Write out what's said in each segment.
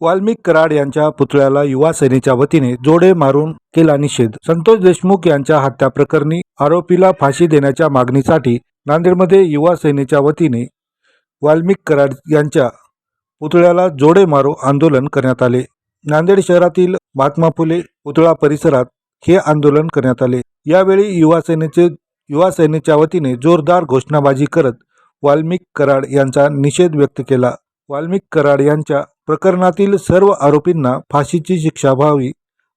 वाल्मिक कराड यांच्या पुतळ्याला युवा सेनेच्या वतीने जोडे मारून केला निषेध. संतोष देशमुख यांच्या हत्या प्रकरणी आरोपीला फाशी देण्याच्या मागणीसाठी नांदेडमध्ये युवा सेनेच्या वतीने वाल्मिक कराड यांच्या पुतळ्याला जोडे मारो आंदोलन करण्यात आले. नांदेड शहरातील महात्मा फुले पुतळा परिसरात हे आंदोलन करण्यात आले. यावेळी युवा सेनेचे युवा सेनेच्या वतीने जोरदार घोषणाबाजी करत वाल्मिक कराड यांचा निषेध व्यक्त केला. वाल्मिक कराड यांच्या प्रकरणातील सर्व आरोपींना फाशीची शिक्षा व्हावी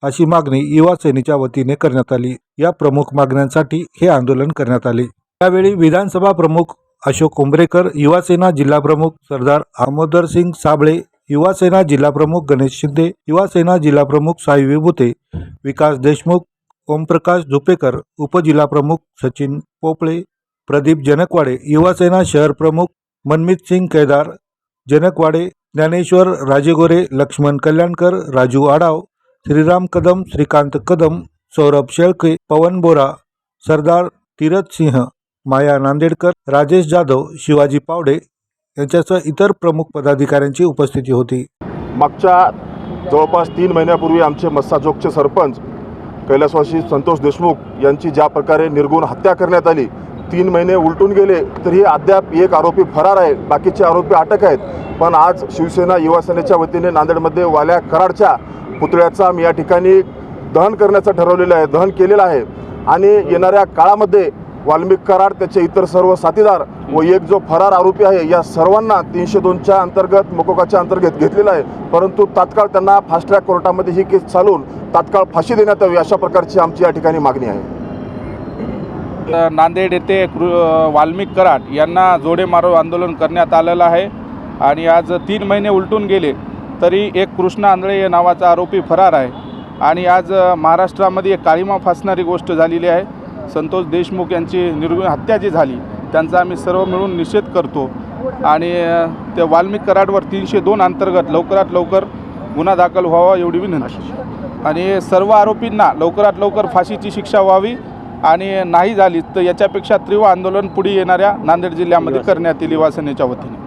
अशी मागणी युवा सेनेच्या वतीने करण्यात आली. या प्रमुख मागण्यांसाठी हे आंदोलन करण्यात आले. यावेळी विधानसभा प्रमुख अशोक कोंबरेकर युवासेना जिल्हाप्रमुख सरदार आमोदर सिंग साबळे युवासेना जिल्हाप्रमुख गणेश शिंदे युवासेना जिल्हाप्रमुख साई विभूते विकास देशमुख ओमप्रकाश झुपेकर उपजिल्हाप्रमुख सचिन पोपळे प्रदीप जनकवाडे युवासेना शहर प्रमुख मनमित सिंग केदार जनकवाडे ज्ञानेश्वर राजेगोरे लक्ष्मण कल्याणकर राजू आडाव श्रीराम कदम श्रीकांत कदम सौरभ शेळके पवन बोरा सरदार तीरथ सिंह माया नांदेडकर राजेश जाधव शिवाजी पावडे यांच्यासह इतर प्रमुख पदाधिकाऱ्यांची उपस्थिती होती. मागच्या जवळपास तीन महिन्यापूर्वी आमचे मस्साजोगचे सरपंच कैलासवासी संतोष देशमुख यांची ज्या प्रकारे निर्गुण हत्या करण्यात आली तीन महिने उलटून गेले तरी अद्याप एक आरोपी फरार आहे. बाकीचे आरोपी अटक आहेत. पण आज शिवसेना युवासेनेच्या वतीने नांदेडमध्ये वाल्या कराडच्या पुतळ्याचा आम्ही या ठिकाणी दहन करण्याचं ठरवलेलं आहे दहन केलेलं आहे. आणि येणाऱ्या काळामध्ये वाल्मिक कराड त्याचे इतर सर्व साथीदार व एक जो फरार आरोपी आहे या सर्वांना तीनशे दोनच्या अंतर्गत मोकोकाच्या अंतर्गत घेतलेला आहे. परंतु तात्काळ त्यांना फास्ट ट्रॅक कोर्टामध्ये ही केस चालून तात्काळ फाशी देण्यात यावी अशा प्रकारची आमची या ठिकाणी मागणी आहे. नांदेड येथे कृ वाल्मिक कराड यांना जोडे मारो आंदोलन करण्यात आलेलं आहे आणि आज तीन महिने उलटून गेले तरी एक कृष्ण आंधळे या नावाचा आरोपी फरार आहे. आणि आज महाराष्ट्रामध्ये एक काळीमा फासणारी गोष्ट झालेली आहे. संतोष देशमुख यांची निर्गुण हत्या जी झाली त्यांचा आम्ही सर्व मिळून निषेध करतो. आणि त्या वाल्मिक कराडवर तीनशे दोन अंतर्गत लवकरात लवकर गुन्हा दाखल व्हावा एवढी विनंती. आणि सर्व आरोपींना लवकरात लवकर फाशीची शिक्षा व्हावी. आणि नाही झाली तर याच्यापेक्षा तीव्र आंदोलन पुढे येणाऱ्या नांदेड जिल्ह्यामध्ये करण्यात येईल युवा सेनेच्या वतीने.